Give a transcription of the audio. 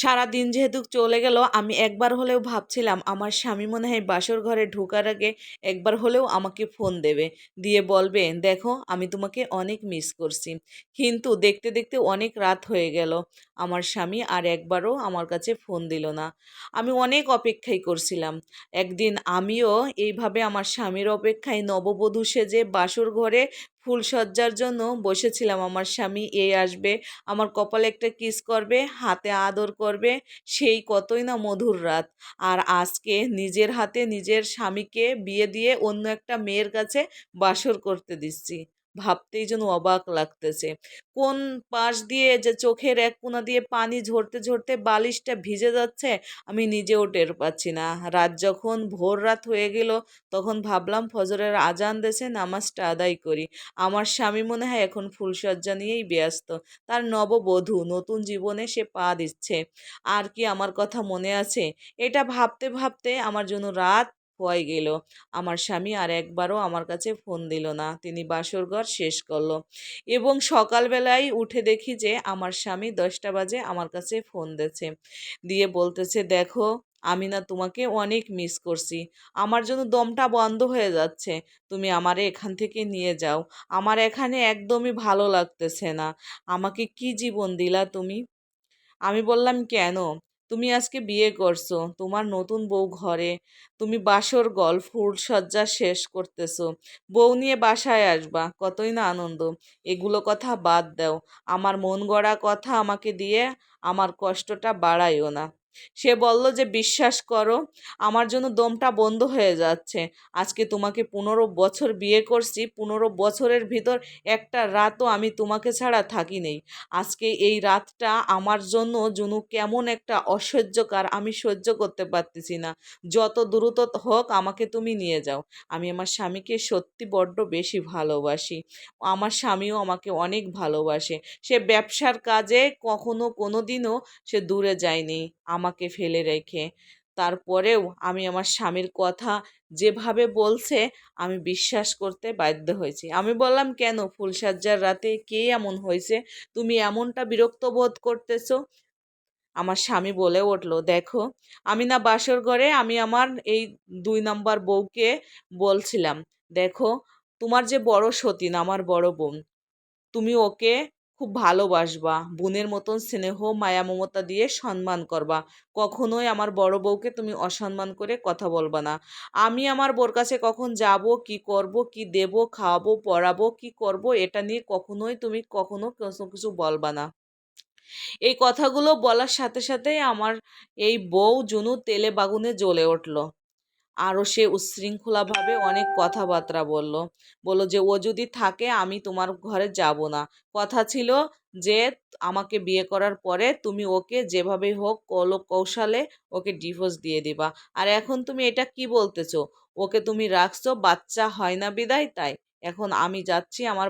সারা দিন যেহেতু চলে গেল, আমি একবার হলেও ভাবছিলাম আমার স্বামী মনে হয় বাসর ঘরে ঢোকার আগে একবার হলেও আমাকে ফোন দেবে। দিয়ে বলবে, দেখো, আমি তোমাকে অনেক মিস করছি। কিন্তু দেখতে দেখতে অনেক রাত হয়ে গেল। আমার স্বামী আর একবারও আমার কাছে ফোন দিল না। আমি অনেক অপেক্ষাই করছিলাম। একদিন আমিও এইভাবে আমার স্বামীর অপেক্ষায় নববধূ সেজে বাসর ঘরে ফুলসজ্জার জন্য বসেছিলাম। আমার স্বামী এ আসবে, আমার কপালে একটা কিস করবে, হাতে আদর করবে, সেই কতই না মধুর রাত। আর আজকে নিজের হাতে নিজের স্বামীকে বিয়ে দিয়ে অন্য একটা মেয়ের কাছে বাসর করতে দিচ্ছি। ভাবতেই যেন অবাক লাগতেছে। কোন পাশ দিয়ে যে চোখের এক কোণা দিয়ে পানি ঝরতে ঝরতে বালিশটা ভিজে যাচ্ছে, আমি নিজেও টের পাচ্ছি না। রাত যখন ভোর রাত হয়ে গেল, তখন ভাবলাম ফজরের আজান দেশে নামাজটা আদায় করি। আমার স্বামী মনে হয় এখন ফুলসজ্জা নিয়েই ব্যস্ত। তার নববধূ, নতুন জীবনে সে পা দিচ্ছে। আর কি আমার কথা মনে আছে? এটা ভাবতে ভাবতে আমার জন্য রাত হয়ে গেল। আমার স্বামী আর একবারও আমার কাছে ফোন দিল না। তিনি বাসরঘর শেষ করল এবং সকালবেলায় উঠে দেখি যে আমার স্বামী দশটা বাজে আমার কাছে ফোন দিয়েছে দিয়ে বলতেছে, দেখো, আমি না তোমাকে অনেক মিস করছি। আমার জন্য দমটা বন্ধ হয়ে যাচ্ছে। তুমি আমারে এখান থেকে নিয়ে যাও। আমার এখানে একদমই ভালো লাগতেছে না। আমাকে কি জীবন দিলা তুমি? আমি বললাম, কেন? তুমি আজকে বিয়ে করছ, তোমার নতুন বউ ঘরে, তুমি বাসর গল ফুলসজ্জা শেষ করতেছো, বউ নিয়ে বাসায় আসবা, কতই না আনন্দ। এগুলো কথা বাদ দাও, আমার মন গড়া কথা আমাকে দিয়ে আমার কষ্টটা বাড়াইও না। সে বলল যে, বিশ্বাস করো, আমার জন্য দমটা বন্ধ হয়ে যাচ্ছে। আজকে তোমাকে পনেরো বছর বিয়ে করছি, পনেরো বছরের ভিতর একটা রাতও আমি তোমাকে ছাড়া থাকি নেই। আজকে এই রাতটা আমার জন্য জুনু কেমন একটা অসহ্যকার, আমি সহ্য করতে পারতেছি না। যত দ্রুত হোক আমাকে তুমি নিয়ে যাও। আমি আমার স্বামীকে সত্যি বড্ড বেশি ভালোবাসি। আমার স্বামীও আমাকে অনেক ভালোবাসে। সে ব্যবসার কাজে কখনো কোনো দিনও সে দূরে যায়নি। আমাকে ফেলে রেখে। তারপরেও আমি আমার স্বামীর কথা যেভাবে বলছে, আমি বিশ্বাস করতে বাধ্য হয়েছি। আমি বললাম, কেন? ফুলসজ্জার রাতে কে এমন হয়েছে? তুমি এমনটা বিরক্ত বোধ করতেছো? আমার স্বামী বলে উঠল, দেখো, আমি না বাসর ঘরে, আমি আমার এই দুই নাম্বার বউকে বলছিলাম, দেখো, তোমার যে বড় সতীন, আমার বড় বোন, তুমি ওকে খুব ভালোবাসবা। বোনের মতন স্নেহ মায়া মমতা দিয়ে সম্মান করবা। কখনোই আমার বড় বউকে তুমি অসম্মান করে কথা বলবা না। আমি আমার বোর কাছে কখন যাব, কি করব, কি দেব, খাওয়াবো, পড়াবো, কি করব, এটা নিয়ে কখনোই তুমি কখনো কিছু কিছু বলবা না। এই কথাগুলো বলার সাথে সাথেই আমার এই বউ জুনু তেলে বাগুনে জ্বলে উঠল। আরও সে উচ্ছৃঙ্খলাভাবে অনেক কথাবার্তা বলল। বলল যে, ও যদি থাকে, আমি তোমার ঘরে যাব না। কথা ছিল যে, আমাকে বিয়ে করার পরে তুমি ওকে যেভাবে হোক কল, কৌশলে ওকে ডিভোর্স দিয়ে দিবা। আর এখন তুমি এটা কি বলতেছো? ওকে তুমি রাখছো, বাচ্চা হয় না বিদায়, তাই। এখন আমি যাচ্ছি, আমার